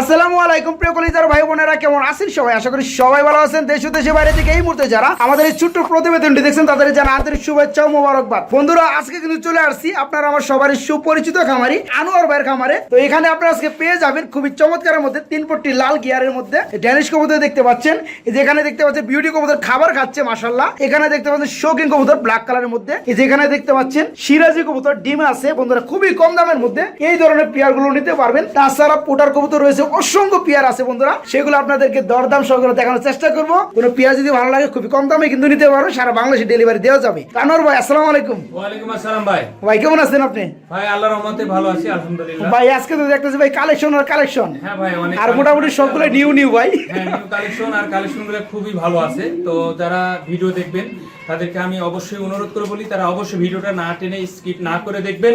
আসসালামু আলাইকুম, প্রিয় কলিজার ভাই বোনেরা, কেমন আছেন সবাই? আশা করি সবাই ভালো আছেন দেশ ও দেশের বাইরে থেকে এই মুহূর্তে যারা আমাদের এই ছোট্ট প্রতিবেদনটি দেখছেন, তাদের জানা আন্তরিক শুভেচ্ছা ও মোবারকবাদ। বন্ধুরা, আজকে কিন্তু চলে আসছি আপনার আমার সবারই সুপরিচিত খামারি আনোয়ার ভাইয়ের খামারে। তো এখানে আপনারা আজকে পেয়ে যাবেন খুবই চমৎকারের মধ্যে তিন পট্টি লাল গিয়ারের মধ্যে ড্যানিশ কবুতর দেখতে পাচ্ছেন। এই যে এখানে দেখতে পাচ্ছেন, বিউটি কবুতর খাবার খাচ্ছে মাসাল্লাহ এখানে দেখতে পাচ্ছেন, শৌখিন কবুতর ব্ল্যাক কালারের মধ্যে। এই যে এখানে দেখতে পাচ্ছেন, সিরাজি কবুতর ডিম আছে, বন্ধুরা, খুবই কম দামের মধ্যে। এই ধরনের পেয়ারগুলো নিতে পারবেন। তাছাড়া পোটার কবুতর রয়েছে অসংখ্য পেয়ার আছে বন্ধুরা। সেগুলো আপনাদেরকে দরদাম সহকারে দেখানোর চেষ্টা করব। কোনো পেয়ার যদি ভালো লাগে খুবই কম দামে কিন্তু নিতে পারবেন সারা বাংলাদেশে ডেলিভারি দেওয়া যাবে। কানোর ভাই আসসালামু আলাইকুম। ওয়ালাইকুম আসসালাম ভাই। ভাই কেমন আছেন আপনি? ভাই আল্লাহর রহমতে ভালো আছি আলহামদুলিল্লাহ। ভাই আজকে তো দেখতেছি ভাই কালেকশন আর কালেকশন হ্যাঁ ভাই অনেক আর মোটামুটি সবগুলো নিউ নিউ ভাই। হ্যাঁ নিউ কালেকশন আর কালেকশনগুলো খুবই ভালো আছে। তো যারা ভিডিও দেখবেন তাদেরকে আমি অবশ্যই অনুরোধ করে বলি তারা অবশ্যই ভিডিওটা না টেনে স্কিপ না করে দেখবেন।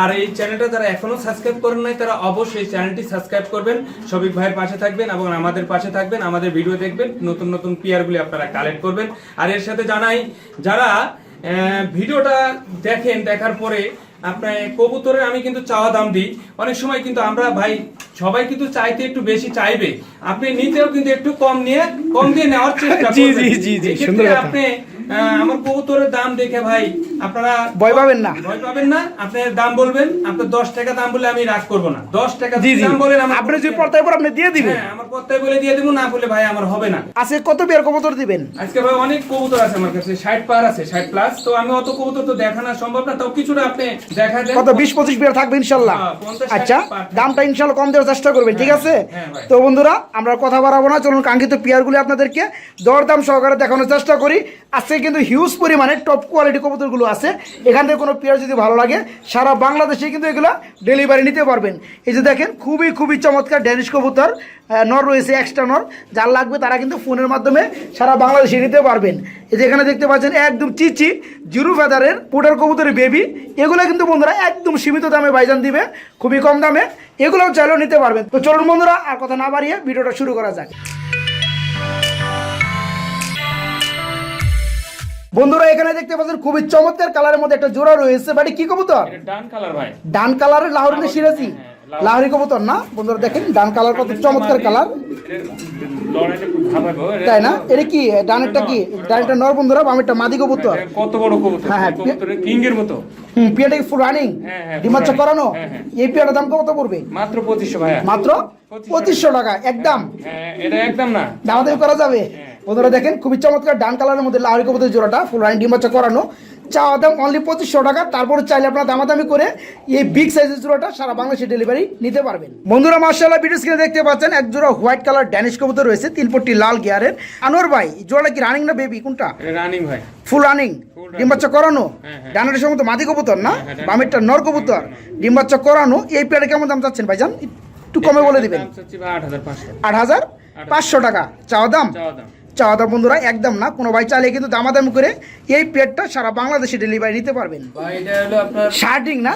আর এই চ্যানেলটা যারা এখনও সাবস্ক্রাইব করেন নাই তারা অবশ্যই চ্যানেলটি সাবস্ক্রাইব করবেন। সবিক ভাইয়ের পাশে থাকবেন এবং আমাদের পাশে থাকবেন আমাদের ভিডিও দেখবেন নতুন নতুন পিয়ারগুলি আপনারা কালেক্ট করবেন। আর এর সাথে জানাই যারা ভিডিওটা দেখেন দেখার পরে আপনার কবুতরের আমি কিন্তু চাওয়া দাম দিই। অনেক সময় কিন্তু আমরা ভাই সবাই কিন্তু চাইতে একটু বেশি চাইবে। আপনি নিতেও কিন্তু একটু কম নিয়ে কম দিয়ে নেওয়ার চেষ্টা জি, জি, জি, জি, এক্ষেত্রে সুন্দর কথা। আপনি আমার কবুতরের দাম দেখে ভাই আপনারা ভয় পাবেন না। ভয় পাবেন না। আপনি দাম বলবেন। দশ টাকা দাম বলে আমি রাগ করব না। দশ টাকা জি জি। দাম বলেন আপনি যদি পড়তে পর আপনি দিয়ে দিবেন। হ্যাঁ আমার বলে দিয়ে দেবো না বলে ভাই আমার হবে না। আজকে কত পেয়ার কবুতর দিবেন? আজকে ভাই অনেক কবুতর আছে আমার কাছে ষাট পার আছে ষাট প্লাস তো আমি অত কবুতর তো দেখানো সম্ভব না। তাও কিছুটা আপনি দেখা দেন। কত বিশ পঁচিশ থাকবে ইনশাল্লাহ। হ্যাঁ, আচ্ছা দামটা ইনশাল্লাহ কম দেওয়ার চেষ্টা করবেন ঠিক আছে? হ্যাঁ, তো বন্ধুরা আমরা কথা বাড়াবো না। চলুন কাঙ্ক্ষিত পেয়ারগুলি আপনাদেরকে দরদাম সহকারে দেখানোর চেষ্টা করি। আজকে কিন্তু হিউজ পরিমাণে টপ কোয়ালিটি কবুতরগুলো আছে, এখান থেকে কোনো পেয়ার যদি ভালো লাগে, সারা বাংলাদেশে কিন্তু এগুলো ডেলিভারি নিতে পারবেন। এই যে দেখেন, খুবই খুবই চমৎকার ড্যানিশ কবুতর নর রয়েছে এক্সট্রা নর, যার লাগবে তারা কিন্তু ফোনের মাধ্যমে সারা বাংলাদেশে নিতে পারবেন। এই যে এখানে দেখতে পাচ্ছেন, একদম চিচি, জিরো ফেদারের পুটার কবুতরের বেবি এগুলো কিন্তু বন্ধুরা একদম সীমিত দামে বাইজান দিবে, খুবই কম দামে, এগুলোও চাইলেও নিতে পারবেন। তো চলুন বন্ধুরা, আর কথা না বাড়িয়ে ভিডিওটা শুরু করা যাক। বন্ধুরা এখানে দেখতে পাচ্ছেন খুবই চমৎকার কালারের মধ্যে একটা জোড়া রয়েছে। বাড়ি কি কবুতর? ডান কালার ভাই। ডান কালারের লাহোরি না সিরাজি লাহোরি। কবুতর না? বন্ধুরা দেখেন ডান কালার কত চমৎকার কালার। তাই না? এটা কি? ডানেরটা কি? ডানেরটা নর বন্ধুরা বামেরটা মাদি কবুতর। কত বড় কবুতর? হ্যাঁ, হ্যাঁ। কিং এর মতো। হুম পিয়াটা কি ফুল রানিং হ্যাঁ, হ্যাঁ, ডিমাচ্ছা করানো? হ্যাঁ, এই পিয়াটার দাম কত পড়বে? মাত্র পঁচিশশো ভাইয়া। মাত্র পঁচিশশো। টাকা একদম। হ্যাঁ এটা একদম না। দামাদামি করা যাবে? বন্ধুরা দেখেন খুবই চমৎকার ডান কালারের মধ্যে লাহরি কবুতর জোড়াটা ফুল রানিং ডিমাচ্ছা করানো। চাওয়া দাম অনলি পঁচিশশো টাকা তারপরে চাইলে আপনারা দামাদামি করে এই বিগ সাইজের জোড়াটা সারা বাংলাদেশে ডেলিভারি নিতে পারবেন। বন্ধুরা মার্শাল্লাহ ভিডিও স্ক্রিনে দেখতে পাচ্ছেন এক জোড়া হোয়াইট কালার ড্যানিশ কবুতর রয়েছে তিন পট্টি লাল গিয়ারের আনোয়ার ভাই জোড়াটা কি রানিং না বেবি কোনটা? রানিং ভাই। Full running running। ডিম বাচ্চা করানো। হ্যাঁ, হ্যাঁ। ডানাটা সম্ভবত মাদি কবুতর না? হ্যাঁ, বামেরটা নর কবুতর। ডিম বাচ্চা করানো এই পেয়ারে কেমন দাম চাচ্ছেন ভাইজান? একটু কমে বলে দিবেন। আট হাজার পাঁচশো। আট হাজার পাঁচশো টাকা। চাওয়া দাম? চাওয়া দাম। চাওয়া দাম বন্ধুরা একদম না কোনো ভাই চাইলে কিন্তু দামাদামি করে এই পেয়ারটা সারা বাংলাদেশে ডেলিভারি নিতে পারবেন। শার্টিং না?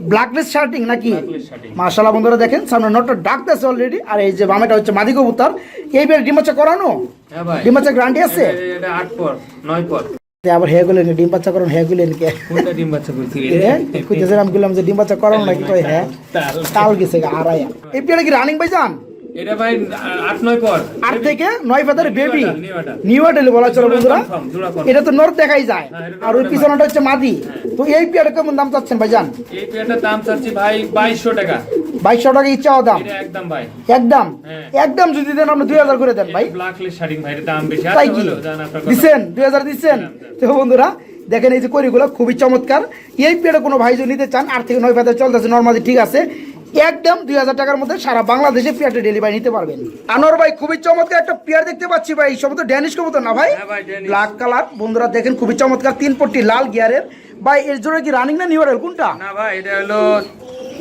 ব্ল্যাকলেস শার্টিং। নাকি? Shirting। বন্ধুরা দেখেন সামনে নটটা ডাকতেছে অলরেডি আর এই যে বামেটা হচ্ছে মাদি কবুতর। এই পেয়ার ডিম বাচ্চা করানো? হ্যাঁ ভাই। ডিম বাচ্চা গ্যারান্টি আছে? এটা- এটা আট পর নয় পর। আবার হেয়া গুলেন ডিম বাচ্চা করানো হেয়া গুলেন কে কোনটা ডিম বাচ্চা করছি কইতেছেন আমি বললাম যে ডিম বাচ্চা করানো নাকি? কয় হ্যাঁ? তাল গেছে গা, আড়াই এই পেয়ারে কি রানিং ভাই যান? এটা ভাই আট নয় পর। আট থেকে ফেদার বেবি নিউ বলা চলো বন্ধুরা। এটা তো নর দেখাই যায়। হ্যাঁ, আর ওই পিছনটা হচ্ছে মাদি। তো এই কেমন দাম চাচ্ছেন ভাই যান এই পেয়ারটার দাম চাচ্ছি ভাই টাকা। বাইশশো টাকা ইচ্ছাও দাম। একদম ভাই। একদম? হ্যাঁ। একদম যদি দেন আপনি দুই হাজার করে দেন ভাই। বেশি। তাই আচ্ছা কি জান দিচ্ছেন দুই হাজার দিচ্ছেন তো বন্ধুরা দেখেন এই যে করিগুলো খুবই চমৎকার। এই পেয়ারে কোনো ভাই যদি নিতে চান আট থেকে নয় ফেদার চলতেছে। নর্মালি ঠিক আছে। একদম দুই হাজার টাকার মধ্যে সারা বাংলাদেশে পেয়ারটা ডেলিভারি নিতে পারবেন। আনোর ভাই খুবই চমৎকার একটা পেয়ার দেখতে পাচ্ছি ভাই। সব তো ড্যানিশ কবুতর না ভাই? হ্যাঁ ব্ল্যাক কালার বন্ধুরা দেখেন খুবই চমৎকার তিন পট্টি লাল গিয়ারের ভাই এর জন্য কি রানিং না নিউ কোনটা? না ভাই এটা হলো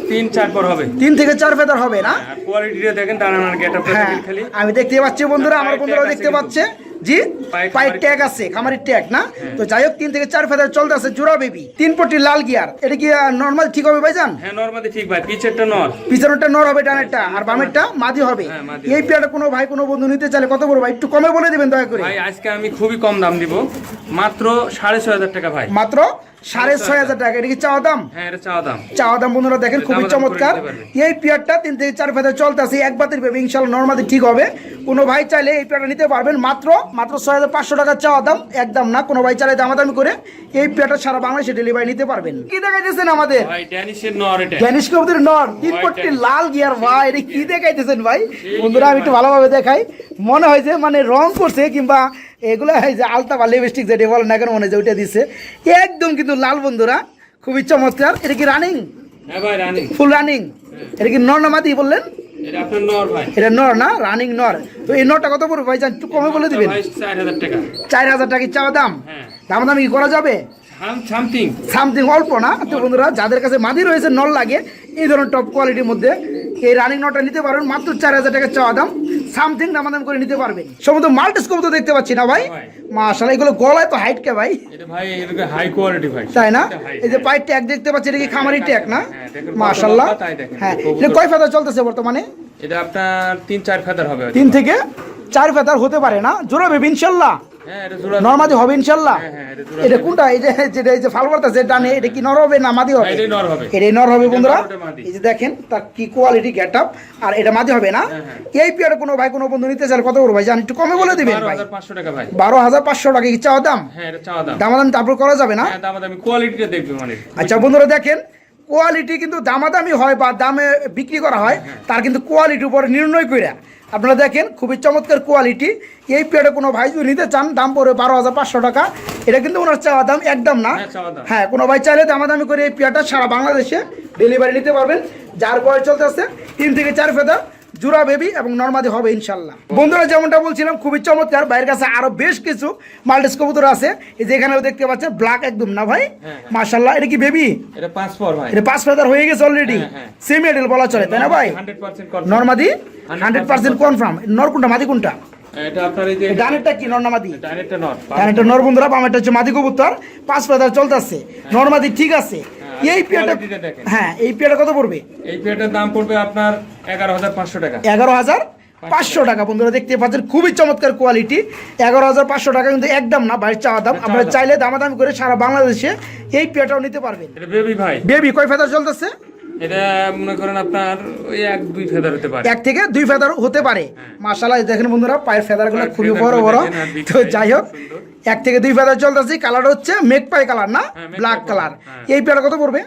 তিন চার পর হবে। তিন থেকে চার ফেদার হবে না? কোয়ালিটিটা দেখেন দাঁড়ানোর গেট আপটা হ্যাঁ খালি। আমি দেখতে পাচ্ছি বন্ধুরা আমার বন্ধুরাও দেখতে পাচ্ছে। জি? পায়ের ট্যাগ আছে খামারের ট্যাগ না? তো যাই হোক তিন থেকে চার ফেদার চলতে আছে জোড়া বেবি। তিন পট্টি লাল গিয়ার। এটা কি নর্মাল ঠিক হবে ভাইজান? হ্যাঁ নর্মালি ঠিক ভাই পিছেরটা নর। পিছনেরটা নর হবে ডানেরটা আর বামেরটা মাদি হবে। হ্যাঁ, এই পেয়ারটা কোনো ভাই কোনো বন্ধু নিতে চাইলে কত বড় ভাই? একটু কমে বলে দিবেন দয়া করে। ভাই আজকে আমি খুবই কম দাম দিব। মাত্র সাড়ে ছয় হাজার টাকা ভাই। মাত্র সাড়ে ছয় হাজার টাকা। এটা কি চাওয়া দাম? হ্যাঁ চাওয়া দাম। বন্ধুরা দেখেন খুবই চমৎকার। এই পেয়ারটা তিন থেকে চার ফেদা চলতে আছে এক বাতির ভেবে ইনশাল্লাহ নর্মাদি ঠিক হবে। কোনো ভাই চাইলে এই পেয়ারটা নিতে পারবেন। মাত্র মাত্র ছয় হাজার পাঁচশো টাকা চাওয়া দাম একদম না কোনো ভাই চাইলে দামাদামি করে এই পেয়ারটা সারা বাংলাদেশে ডেলিভারি নিতে পারবেন। কি দেখাইতেছেন আমাদের? ভাই ড্যানিশের নর তিন পট্টি লাল গিয়ার ভাই এটা কি দেখাইতেছেন ভাই? বন্ধুরা আমি একটু ভালোভাবে দেখাই। মনে হয় যে মানে রং করছে কিংবা এগুলো যে আলতা বা লিপস্টিক যেটা বলে না কেন মনে যে ওইটা দিচ্ছে একদম কিন্তু লাল বন্ধুরা খুবই চমৎকার। এটা কি রানিং ফুল রানিং এটা কি নর নামাদি বললেন? এটা নর এটা নর না রানিং নর। তো এই নরটা কত পড়বে ভাই? একটু কমে বলে দিবেন। চার হাজার টাকা। চাওয়া দাম? হ্যাঁ। দাম দাম কি করা যাবে? সামথিং। সামথিং অল্প না? তো বন্ধুরা যাদের কাছে মাদি রয়েছে নল লাগে এই ধরনের টপ কোয়ালিটির মধ্যে এই রানিং নটটা নিতে পারবেন মাত্র চার হাজার টাকা চাওয়া দাম সামথিং দামাদাম করে নিতে পারবেন সমস্ত মাল্টিস্কোপ তো দেখতে পাচ্ছি না ভাই। মাশাআল্লাহ এগুলো গলায় তো হাইট কে ভাই? ভাই হাই কোয়ালিটি ভাই। তাই না? এই যে হ্যাঁ। পায়ের ট্যাগ দেখতে পাচ্ছি এটা কি খামারি ট্যাগ না? হ্যাঁ, দেখেন। হ্যাঁ এটা কয় ফেদার চলতেছে বর্তমানে? এটা আপনার তিন চার ফেদার হবে তিন থেকে চার ফেদার হতে পারে না? জোড়া বেবি ইনশাল্লাহ হ্যাঁ হবে ইনশাল্লাহ? হ্যাঁ, হ্যাঁ, এটা। কোনটা? এই যে যেটা এই যে ফাল করতেছে ডানে এটা কি নর হবে না মাদি হবে? এটাই নর হবে। বন্ধুরা। এই যে দেখেন তার কি কোয়ালিটি গেট আপ আর এটা মাদি হবে না। এই পেয়ারে কোনো ভাই কোনো বন্ধু নিতে চাইলে কত করব ভাই? জান একটু কমে বলে দিবেন ভাই। বারো হাজার পাঁচশো টাকা কি চাওয়া দাম? দাম। দামাদাম তারপর করা যাবে না? কোয়ালিটিটা দেখবে আচ্ছা বন্ধুরা দেখেন কোয়ালিটি কিন্তু দামাদামি হয় বা দামে বিক্রি করা হয় তার কিন্তু কোয়ালিটির উপর নির্ণয় করে আপনারা দেখেন খুবই চমৎকার কোয়ালিটি এই পেয়ারে কোনো ভাই যদি নিতে চান দাম পড়বে বারো হাজার পাঁচশো টাকা। এটা কিন্তু ওনার চাওয়া দাম একদম না। হ্যাঁ। হ্যাঁ কোনো ভাই চাইলে দামাদামি করে এই পেয়ারটা সারা বাংলাদেশে ডেলিভারি নিতে পারবেন। যার বয়স আসছে তিন থেকে চার ফেদা জুরা বেবি এবং নর্মাদি হবে ইনশাল্লাহ বন্ধুরা যেমনটা বলছিলাম খুবই চমৎকার। বাইরের কাছে আরও বেশ কিছু মাল্টিস কবুতর আছে। এই যে এখানেও দেখতে পাচ্ছেন ব্ল্যাক একদম না ভাই? হ্যাঁ। মার্শাল্লাহ এটা কি বেবি এটা পাঁচ পর ভাই। এটা পাঁচ ফেদার হয়ে গেছে অলরেডি হ্যাঁ, হ্যাঁ। এডেল বলা চলে তাই না ভাই? নর্মাদি? হান্ড্রেড পার্সেন্ট কনফার্ম নর কোনটা মাদি কোনটা? এটা আপনার এই যে এই ডানেরটা কি নর্নামাদি ডানেরটা নর বন্ধুরা বামেরটা হচ্ছে মাদি কবুতর। পাঁচ ফেদার চলতেছে। নর্মাদি ঠিক আছে। হ্যাঁ, এই পেয়ারটা হ্যাঁ এই পেয়ারটা কত পড়বে? এই পেয়ারটার দাম পড়বে আপনার এগারো হাজার পাঁচশো টাকা। এগারো হাজার পাঁচশো টাকা। বন্ধুরা দেখতে পাচ্ছেন খুবই চমৎকার কোয়ালিটি এগারো হাজার পাঁচশো টাকা কিন্তু একদম না বাইরের চাওয়া দাম। আপনারা দাম। চাইলে দামাদামি করে সারা বাংলাদেশে এই পেয়ারটাও নিতে পারবেন। বেবি ভাই। বেবি কয় ফেদার চলতেছে? এটা মনে করেন আপনার ওই এক দুই ফেদার হতে পারে। এক থেকে দুই ফেদার হতে পারে। মাশাআল্লাহ এই দেখেন বন্ধুরা পায়ের ফেদারগুলো খুবই বড় বড়। তো যাই হোক এক থেকে দুই ফেদার চলতেছি কালার হচ্ছে পাই কালার না? হ্যাঁ, ব্ল্যাক কালার। হ্যাঁ। এই পেয়ার কত পড়বে?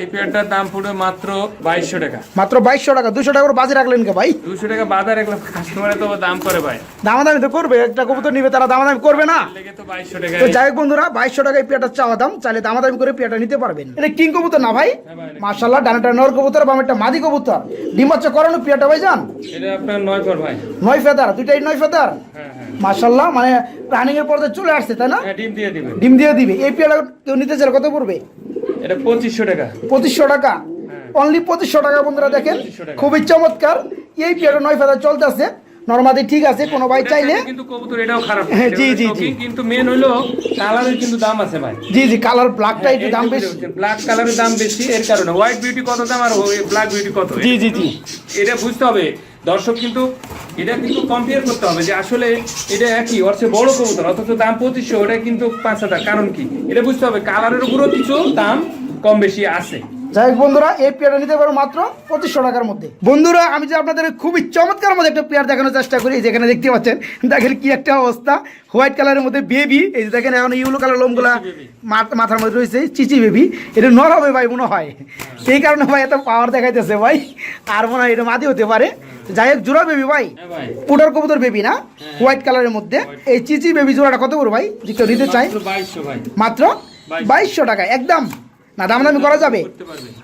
এই পেয়ারটার দাম পড়বে মাত্র বাইশশো টাকা। মাত্র বাইশশো টাকা দুশো টাকা বাজে রাখলেন কে ভাই? দুশো টাকা বাজার রাখলাম কাস্টমারে তো দাম করে ভাই। দামাদামি তো করবে একটা কবুতর নিবে তারা দামাদামি করবে না। লেগে তো বাইশশো টাকা তো যাই হোক বন্ধুরা বাইশশো টাকায় পেয়ারটা চাওয়া দাম চাইলে দামাদামি করে পেয়ারটা নিতে পারবেন। এটা কিং কবুতর না ভাই? হ্যাঁ মার্শাল্লাহ ডানাটা নর কবুতর বামেরটা মাদি কবুতর। ডিম বাচ্চা করানো পেয়ারটা ভাই যান এটা আপনার নয় পর ভাই। নয় ফেদার দুইটাই নয় ফেদার? হ্যাঁ হ্যাঁ। মার্শাল্লাহ মানে রানিং এর পর্যায়ে চলে আসছে তাই না? ডিম দিয়ে দিবেন ডিম দিয়ে দিবে। এই পেয়ারটা কেউ নিতে চাইলে কত পড়বে? এটা পঁচিশশো টাকা। পঁচিশশো টাকা। অনলি পঁচিশশো টাকা বন্ধুরা দেখেন। খুবই চমৎকার। এই পেয়ারটা নয় ফেদার চলতেছে। নর্মাদি ঠিক আছে কোনো ভাই চাইলে। কিন্তু কবুতর এটাও খারাপ না। হ্যাঁ, জি, জি, জি। কিন্তু মেন হইল কালারের কিন্তু দাম আছে ভাই। জি জি কালার ব্ল্যাকটা একটু দাম বেশি। ব্ল্যাক কালারের দাম বেশি এর কারণে। হোয়াইট বিউটি কত দাম আর ব্ল্যাক বিউটি কত? জি জি জি। এটা বুঝতে হবে। দর্শক কিন্তু এটা কিন্তু কম্পেয়ার করতে হবে যে আসলে এটা একই ওর চেয়ে বড় কবুতর অথচ দাম পঁচিশশো ওটা কিন্তু পাঁচ হাজার। কারণ কি? এটা বুঝতে হবে কালারের উপরও কিছু দাম কম বেশি আছে। যাই হোক বন্ধুরা এই পেয়ারটা নিতে পারো মাত্র পঁচিশশো টাকার মধ্যে। বন্ধুরা আমি যে আপনাদের খুবই চমৎকার মধ্যে একটা পেয়ার দেখানোর চেষ্টা করি যেখানে দেখতে পাচ্ছেন দেখেন কি একটা অবস্থা। হোয়াইট কালারের মধ্যে বেবি এই যে দেখেন এখন ইউলো কালার লোমগুলা মাথ- মাথার মধ্যে রয়েছে চিচি বেবি এটা নর হবে ভাই মনে হয়। সেই কারণে ভাই এত পাওয়ার দেখাইতেছে ভাই। আর মনে হয় এটা মাদি হতে পারে। যাই হোক জোড়া বেবি ভাই। পুডার কবুতর বেবি না? হোয়াইট কালারের মধ্যে। এই চিচি বেবি জোড়াটা কত করে ভাই? যে কেউ নিতে চাই মাত্র বাইশশো। টাকা একদম। না দামাদামি করা যাবে?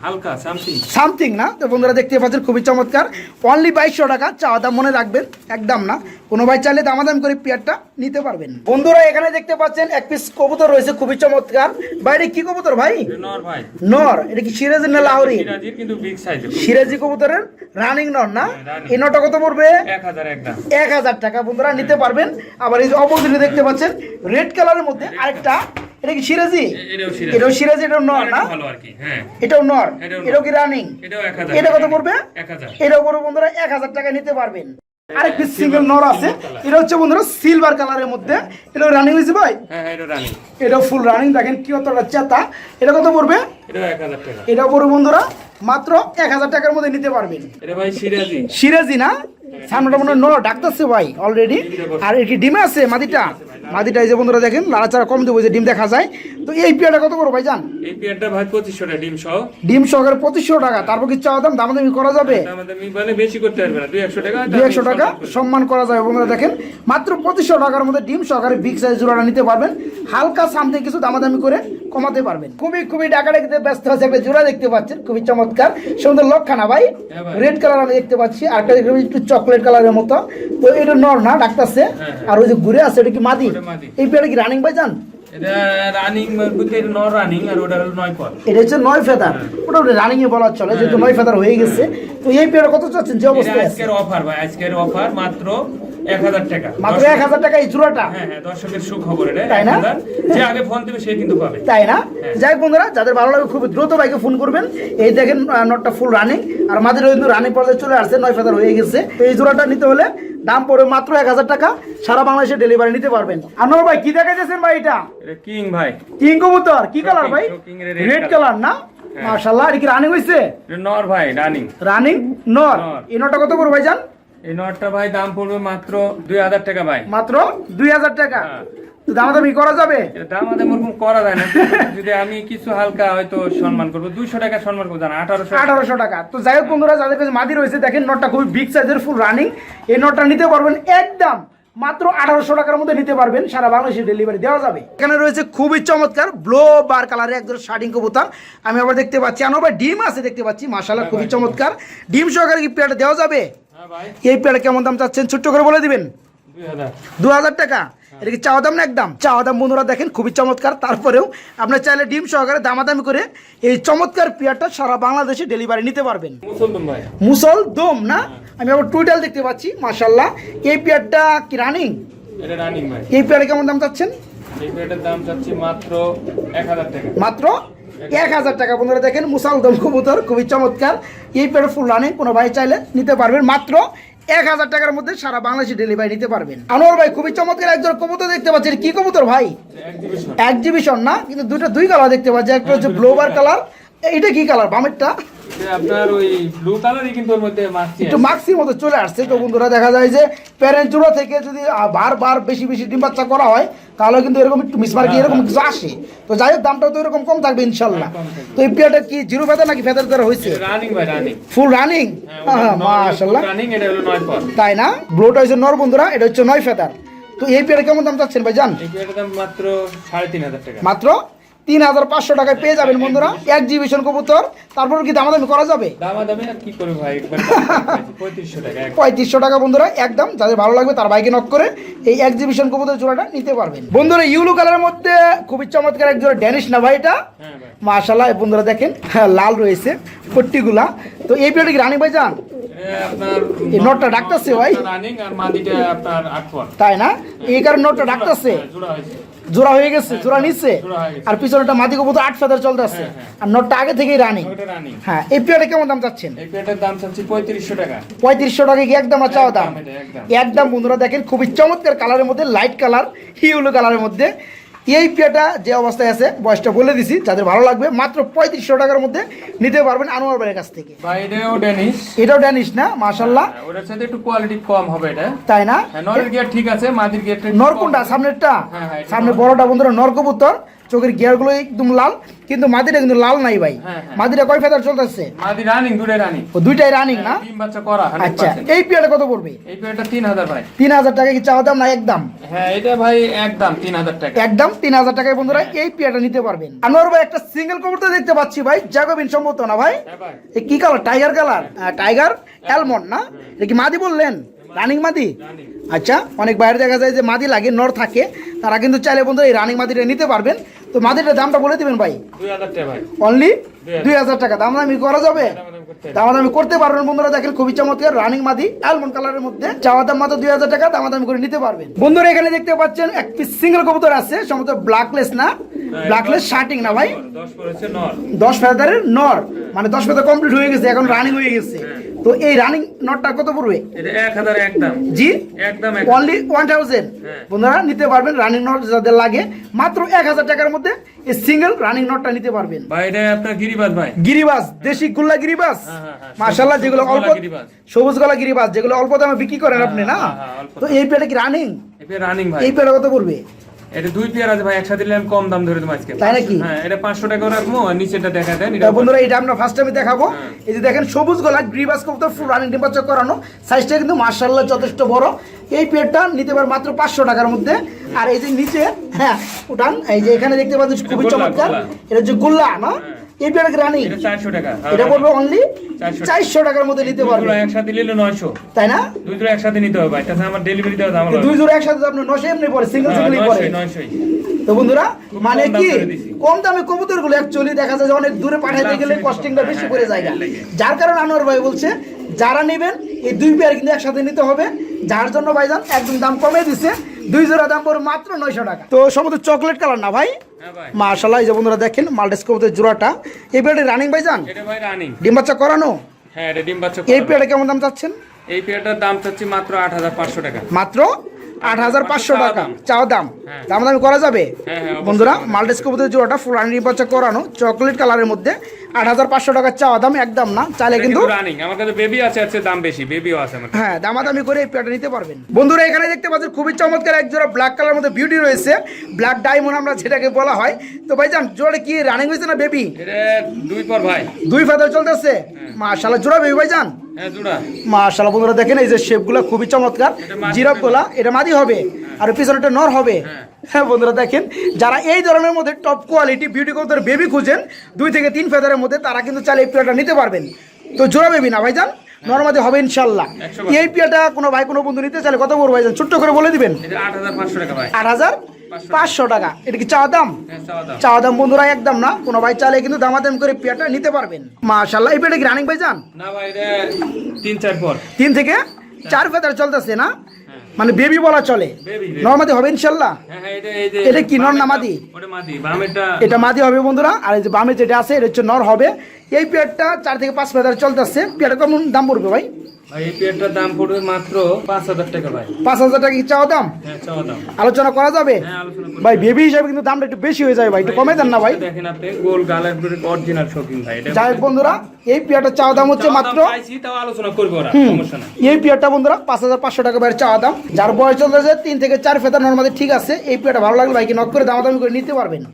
হালকা সামথিং সামথিং না? তো বন্ধুরা দেখতে পাচ্ছেন খুবই চমৎকার। অনলি বাইশশো টাকা চাওয়া দাম মনে রাখবেন একদম না। কোনো ভাই চাইলে দামাদাম করে পেয়ারটা নিতে পারবেন। বন্ধুরা এখানে দেখতে পাচ্ছেন এক পিস কবুতর রয়েছে খুবই চমৎকার। বাইরে কি কবুতর ভাই? নর ভাই। নর এটা কি সিরাজি না লাউরি সিরাজি কবুতরের রানিং নর না? হ্যাঁ, এই নটা কত পড়বে? এক হাজার এক হাজার টাকা বন্ধুরা নিতে পারবেন। আবার এই যে অপোজিটে দেখতে পাচ্ছেন রেড কালারের মধ্যে আরেকটা এটা কি সিরাজি? এটাও সিরাজি। এটাও নর না? হ্যাঁ। এটাও নর। এটাও কি রানিং এটা কত এটাও বন্ধুরা এক হাজার টাকা নিতে পারবেন। সিঙ্গেল নর আছে। এটা হচ্ছে বন্ধুরা সিলভার কালারের মধ্যে। এটা রানিং হয়েছে ভাই? হ্যাঁ হ্যাঁ এটা ফুল রানিং দেখেন কি কতটা চেতা। এটা কত পড়বে? এটাও পড়বে বন্ধুরা মাত্র এক হাজার টাকার মধ্যে নিতে পারবেন। এটা সিরাজি। না? সামনেটা মনে হয় ন ডাকতেছে ভাই অলরেডি আর এর কি ডিমে আছে মাদিটা মাদিটা এই যে বন্ধুরা দেখেন লাড়াচাড়া কম দেবো যে ডিম দেখা যায়। তো এই পেয়ারটা কত করো ভাই জান এই পেয়ারটা ভাই পঁচিশশো টাকা ডিম সহ। ডিম সহকারে পঁচিশশো টাকা। তারপর কি চাওয়া দাম? দাম দামি করা যাবে? আমাদের মানে বেশি করতে পারবে না দুই একশো টাকা দুই একশো টাকা সম্মান করা যাবে বন্ধুরা দেখেন। মাত্র পঁচিশশো টাকার মধ্যে ডিম সহকারে বিগ সাইজ জোড়াটা নিতে পারবেন। হালকা সামথিং কিছু দামাদামি করে কমাতে পারবেন। খুবই খুবই ডাকাডাকিতে ব্যস্ত আছে একটা জোড়া দেখতে পাচ্ছেন খুবই চমৎকার। সুন্দর লক্ষানা ভাই হ্যাঁ। রেড কালার আমি দেখতে পাচ্ছি আর একটা দেখতে একটু চকলেট কালারের মতো। তো এটা নর না ডাকতেছে। হ্যাঁ। আর ওই যে ঘুরে আছে এটা কি মাদি? এই পেয়ারে কি রানিং ভাই জান? এটা রানিং বলতে এটা নর রানিং আর ওটা হলো নয় পর এটা হচ্ছে নয় ফেদার। ওটা রানিং এ বলা চলে যেহেতু নয় ফেদার হয়ে গেছে। তো এই পেয়ারে কত চাচ্ছেন? যে আজকের অফার ভাই আজকের অফার মাত্র এক হাজার টাকা। মাত্র দর্শক- এক হাজার টাকা এই জোড়াটা? হ্যাঁ হ্যাঁ দর্শকের সুখবর এটা তাই না? যে আগে ফোন দেবে সে কিন্তু পাবে। তাই না? হ্যাঁ। যাই বন্ধুরা যাদের ভালো লাগে খুব দ্রুত বাইকে ফোন করবেন। এই দেখেন নটটা ফুল রানিং আর মাঝে কিন্তু রানিং পর্যায়ে চলে আসছে নয় ফেদার হয়ে গেছে। তো এই জোড়াটা নিতে হলে দাম পড়বে মাত্র এক হাজার টাকা। সারা বাংলাদেশে ডেলিভারি নিতে পারবেন। আনোয়ার ভাই কি দেখা যাচ্ছেন ভাই এটা? এটা কিং ভাই। কিং কবুতর কি কালার ভাই? রেড কালার না। মাশাআল্লাহ এটা কি রানিং হইছে? নর ভাই রানিং রানিং নর। এই নটটা কত করে ভাই জান এই নটটা ভাই দাম পড়বে মাত্র দুই হাজার টাকা ভাই। মাত্র দুই হাজার টাকা? হ্যাঁ। দামাদামি করা যাবে? ওরকম করা যায় না। যদি আমি কিছু হালকা হয়তো সম্মান করব। দুইশো টাকা সম্মান করব না আঠারোশো আঠারোশো টাকা। তো যাই হোক বন্ধুরা যাদের কাছে মাদি রয়েছে দেখেন নটটা খুবই বিগ সাইজের ফুল রানিং এই নটটা নিতে পারবেন একদম মাত্র আঠারোশো টাকার মধ্যে নিতে পারবেন সারা বাংলাদেশে ডেলিভারি দেওয়া যাবে। এখানে রয়েছে খুবই চমৎকার ব্লো বার কালারের একদম শার্টিং কবুতর। আমি আবার দেখতে পাচ্ছি আনো ভাই ডিম আছে দেখতে পাচ্ছি মাশাল্লাহ খুবই চমৎকার। ডিম সহকারে কি পেয়ারটা দেওয়া যাবে? হ্যাঁ এই পেয়ারটা কেমন দাম চাচ্ছেন? ছোট্ট করে বলে দিবেন। দু হাজার। টাকা? এটা কি চাওয়া দাম না একদম? চাওয়া দাম বন্ধুরা দেখেন খুবই চমৎকার। তারপরেও আপনার চাইলে ডিম সহকারে দামাদামি করে এই চমৎকার পেয়ারটা সারা বাংলাদেশে ডেলিভারি নিতে পারবেন। মুসল দম না? আমি আবার টুইটাল দেখতে পাচ্ছি মাশাল্লাহ এই পেয়ারটা কি রানিং এটা রানিং ভাই। এই পেয়ারে কেমন দাম চাচ্ছেন? এই দাম চাচ্ছি মাত্র এক হাজার টাকা। মাত্র এক হাজার টাকা। বন্ধুরা দেখেন মুসাল দম কবুতর খুবই চমৎকার। এই পেয়ারে ফুল রানিং কোনো ভাই চাইলে নিতে পারবেন। মাত্র এক হাজার টাকার মধ্যে সারা বাংলাদেশে ডেলিভারি নিতে পারবেন। আনোয়ার ভাই খুবই চমৎকার। একজন কবুতর দেখতে পাচ্ছেন। কি কবুতর ভাই? এক্সিবিশন না কিন্তু দুটো দুই কালার দেখতে পাচ্ছি। একটা হচ্ছে ব্লোবার কালার এইটা কি কালার বামেরটা? আপনার ওই ব্লু কালারই কিন্তু ওর মধ্যে মাছি একটু মাক্সির মতো চলে আসছে। তো বন্ধুরা দেখা যায় যে প্যারেন্ট জোড়া থেকে যদি বারবার বেশি বেশি ডিম বাচ্চা করা হয় তাহলে কিন্তু এরকম একটু মিসমার্কি এরকম কিছু আসে। তো যাই হোক দামটাও তো এরকম কম থাকবে ইনশাল্লাহ। হ্যাঁ, কম থাকবে। তো এই পেয়ারটা কি জিরো ফেদার নাকি ফেদার করা হয়েছে? রানিং ভাই রানিং ফুল রানিং হ্যাঁ রানিং এটা হলো নয় পর। তাই না? ব্লোটা হচ্ছে নর বন্ধুরা এটা হচ্ছে নয় ফেদার তো এই কেমন দাম চাচ্ছেন ভাই জান এই দাম টাকা। মাত্র তিন হাজার পাঁচশো টাকায় পেয়ে যাবেন বন্ধুরা। এক্সিবিশন কবুতর। তারপর কি দামাদামি করা যাবে? পঁয়ত্রিশশো টাকা এক। বন্ধুরা একদম। যাদের ভালো লাগবে তার বাইকে নক করে এই এক্সিবিশন কবুতর জোড়াটা নিতে পারবেন। বন্ধুরা ইউলু কালারের মধ্যে খুবই চমৎকার এক জোড়া ড্যানিশ না ভাই এটা? হ্যাঁ মাশাল্লাহ বন্ধুরা দেখেন হ্যাঁ, লাল রয়েছে পট্টিগুলা। তো এই পেয়ারটা কি রানী ভাই যান? এই নটটা ডাকতাছে ভাই? তাই না? এই কারণে নোটটা ডাকতেছে। জোড়া হয়ে গেছে জোড়া নিচ্ছে জোড়া হয়ে গেছে। আর পিছনেটা মাদি কবুতর আট ফেদার চলতেছে হ্যাঁ, হ্যাঁ। আর নটা আগে থেকেই রানিং হ্যাঁ এই পেয়ারটা কেমন দাম চাচ্ছেন? এই পেয়ারটার দাম চাচ্ছি পঁয়ত্রিশশো টাকা। পঁয়ত্রিশশো টাকা কি একদম আর চাওয়া দাম। একদম বন্ধুরা দেখেন খুবই চমৎকার কালারের মধ্যে লাইট কালার হিউলো কালারের মধ্যে। এই পেয়াটা যে অবস্থায় আছে বয়সটা বলে দিছি যাদের ভালো লাগবে মাত্র পঁয়ত্রিশশো টাকার মধ্যে নিতে পারবেন আনোয়ার ভাইয়ের কাছ থেকে। ভাই এটাও ড্যানিশ এটাও ড্যানিশ না মাশাল্লাহ হ্যাঁ, ওটার সাথে একটু কোয়ালিটি কম হবে এটা। তাই না? হ্যাঁ নরের গিয়ার ঠিক আছে মাদির গিয়ারটা একটু নর কম। কোনটা সামনেরটা? হ্যাঁ, সামনে। বড়টা বন্ধুরা নর কবুতর চোখের গিয়ারগুলো একদম লাল কিন্তু মাদিটা কিন্তু লাল নাই ভাই। হ্যাঁ, হ্যাঁ। মাদিটা কয় ফেদার চলতেছে? মাদি রানিং দুটাই রানিং ও দুইটাই রানিং না? ডিম বাচ্চা করা আচ্ছা এই পেয়ারটা কত পড়বে? এই পেয়ারটা তিন হাজার ভাই। তিন হাজার টাকা কি চাওয়া দাম না একদম? হ্যাঁ এটা ভাই একদম তিন হাজার টাকা। একদম তিন হাজার টাকায় বন্ধুরা এই পেয়ারটা নিতে পারবেন। আনোয়ার ভাই একটা সিঙ্গেল কবুতর দেখতে পাচ্ছি ভাই জাগোবিন সম্ভবত না ভাই? হ্যাঁ ভাই। এ কি colour tiger colour tiger almond না? এটা কি মাদি বললেন? রানিং মাদি? আচ্ছা অনেক বাইরে দেখা যায় যে মাদি লাগে নর থাকে। তারা কিন্তু চাইলে বন্ধুরা এই রানিং মাদিটা নিতে পারবেন। তো মাদিটার দামটা বলে দিবেন ভাই। অনলি দুই হাজার। টাকা। দাম দামি করা যাবে। দামাদামি করতে পারবেন বন্ধুরা দেখেন খুবই চমৎকার রানিং মাদি অ্যালমন্ড কালারের মধ্যে। চাওয়া দাম মাত্র দুই হাজার টাকা দাম দামি করে নিতে পারবেন। বন্ধুরা এখানে দেখতে পাচ্ছেন এক পিস সিঙ্গেল কবুতর আছে সম্ভবত ব্ল্যাকলেস না। ব্ল্যাকলেস শার্টিং না ভাই। দশ ফেদারের নর। মানে দশ ফেদার কমপ্লিট হয়ে গেছে এখন রানিং হয়ে গেছে। তো এই রানিং নটটা কত পড়বে? জি? Only one thousand. বন্ধুরা নিতে পারবেন রানিং নট যাদের লাগে। মাত্র এক হাজার টাকার মধ্যে এই সিঙ্গেল রানিং নটটা নিতে পারবেন। ভাই এটা আপনার গিরিবাজ ভাই। গিরিবাস দেশি গুল্লা গিরিবাস হ্যাঁ, হ্যাঁ, হ্যাঁ। মাশাল্লাহ সবুজ যেগুলো অল্প সবুজ গলা গিরিবাস যেগুলো অল্প দামে বিক্রি করেন আপনি না? তো এই পেটে কি রানিং রানিং এই পেটে কত পড়বে? এটা দুই পেয়ার আছে ভাই একসাথে নিলে কম দাম ধরে দেবো আজকে। তাই নাকি? হ্যাঁ এটা পাঁচশো টাকা রাখব আর নিচেটা দেখা দেন এটা বন্ধুরা এটা আমরা ফার্স্ট টাইমে দেখাবো। হ্যাঁ। এই যে দেখেন সবুজ গোলা গ্রিবাস কবুতর ফুল রানিং টেম্পারেচার করানো। সাইজটা কিন্তু মার্শাল্লাহ যথেষ্ট বড়। এই পেয়ারটা নিতে পারে মাত্র পাঁচশো টাকার মধ্যে। আর এই যে নিচে হ্যাঁ উঠান এই যে এখানে দেখতে পাচ্ছেন খুবই চমৎকার। এটা হচ্ছে গুল্লা না? এই এটা চারশো টাকা। এটা পড়বে অনলি 400 টাকার মধ্যে নিতে পারবে। জোড়া একসাথে নিলে নয়শো। তাই না? দুই জোড়া একসাথে নিতে হবে তাছাড়া আমার ডেলিভারি দেওয়া দাম এই দুই জোড়া একসাথে আপনি নশো এমনি পড়ে সিঙ্গেল সিঙ্গেলই পড়ে। নয়শোই নয়শোই। তো বন্ধুরা মানে কি? কম দামে কবুতরগুলো অ্যাকচুয়ালি দেখা যায় যে অনেক দূরে পাঠাইতে গেলে কস্টিংটা বেশি হ্যাঁ, পড়ে হ্যাঁ, যায়। যার কারণে আনোয়ার ভাই বলছে যারা নেবেন এই দুই পেয়ার কিন্তু একসাথে নিতে হবে। যার জন্য ভাইজান একদম দাম কমে দিছে। দুই জোড়া দাম পড়ে মাত্র নয়শো টাকা। তো সম্ভবত চকলেট কালার না ভাই? হ্যাঁ মার্শাল্লাহ এই যে বন্ধুরা দেখেন মাল্টেস কবুতর জোড়াটা। এই পেয়ারটা রানিং ভাই রানিং ডিম বাচ্চা করানো? হ্যাঁ ডিম বাচ্চা এই। পেয়ারটা কেমন দাম চাচ্ছেন? এই পেয়ারটার দাম চাচ্ছি মাত্র আট হাজার পাঁচশো টাকা। মাত্র আট হাজার পাঁচশো টাকা। দাম। দাম। হ্যাঁ। দাম দামি করা যাবে? বন্ধুরা। মাল্টেস কবুতর জোড়াটা ফুলানি বাচ্চা করানো চকলেট কালারের মধ্যে। আট হাজার পাঁচশো টাকার চাওয়া দাম একদম না চাইলে কিন্তু কিন্তু রানিং আমার কাছে বেবি আছে আছে দাম বেশি বেবিও আছে আমার হ্যাঁ দামাদামি করে এই পেয়ারটা নিতে পারবেন। বন্ধুরা এখানে দেখতে পাচ্ছেন খুবই চমৎকার এক জোড়া ব্ল্যাক কালার মধ্যে বিউটি রয়েছে। ব্ল্যাক ডায়মন্ড আমরা যেটাকে বলা হয়। তো ভাইজান জোড়া কি রানিং হয়েছে না বেবি দুই পর ভাই। দুই ফাদার চলতেছে? মাশাল্লাহ জোড়া বেবি ভাইজান? হ্যাঁ জোড়া। মাশাল্লাহ বন্ধুরা দেখেন এই যে শেপগুলো খুবই চমৎকার। এটা মাদি জিরাফ গোলা এটা মাদি হবে। আর পিছনে একটা নর হবে। হ্যাঁ। হ্যাঁ বন্ধুরা দেখেন যারা এই ধরনের মধ্যে টপ কোয়ালিটি বিউটি কবুতর বেবি খুঁজেন দুই থেকে তিন ফেদারের মধ্যে তারা কিন্তু চাইলে এই পেয়ারটা নিতে পারবেন। তো জোড়া বেবি না ভাইজান? নর্মাদি হবে ইনশাল্লাহ। এই পেয়ারটা কোনো ভাই কোনো বন্ধু নিতে চাইলে কত বড় ভাইজান? ছোট্ট করে বলে দিবেন। আট হাজার পাঁচশো টাকা এটা কি চাওয়া দাম? হ্যাঁ চাওয়া দাম। বন্ধুরা একদম না। কোনো ভাই চালে কিন্তু দামাদাম করে পেয়ারটা নিতে পারবেন। মাশাল্লাহ এই পেয়ারটা কি রানিং ভাইজান? ভাই এটা তিন চার পর। তিন থেকে চার ফেদার চলতেছে না? হ্যাঁ। মানে বেবি বলা চলে। নর্মাদি হবে ইনশাল্লাহ? হ্যাঁ হ্যাঁ এটা কি নর না মাদি? এটা মাদি হবে বন্ধুরা আর এই যে বামে যেটা আছে এটা হচ্ছে নর হবে। এই পেয়ারটা চার থেকে পাঁচ বাজারে চলতে আসছে পেয়ারটা কেমন দাম পড়বে ভাই? এই পেয়ারটার দাম পড়বে মাত্র পাঁচ হাজার টাকা ভাই। পাঁচ হাজার টাকা কি চাওয়া দাম? হ্যাঁ চাওয়া দাম। আলোচনা করা যাবে? হ্যাঁ ভাই বেবি হিসাবে কিন্তু দামটা একটু বেশি হয়ে যায় ভাই একটু কমে দেন না ভাই। দেখেন আপনি গোল গালের অরিজিনাল শৌখিন ভাই যাই হোক বন্ধুরা এই পেয়ারটা চাওয়া দাম হচ্ছে মাত্র তাও আলোচনা করব ওরা সমস্যা নাই। এই পেয়ারটা বন্ধুরা পাঁচ হাজার পাঁচশো টাকা বাইরে চাওয়া দাম। যার বয়স চলতেছে তিন থেকে চার ফেদার নর্মালি ঠিক আছে এই পেয়ারটা ভালো লাগলে ভাইকে নক করে দামাদামি করে নিতে পারবেন।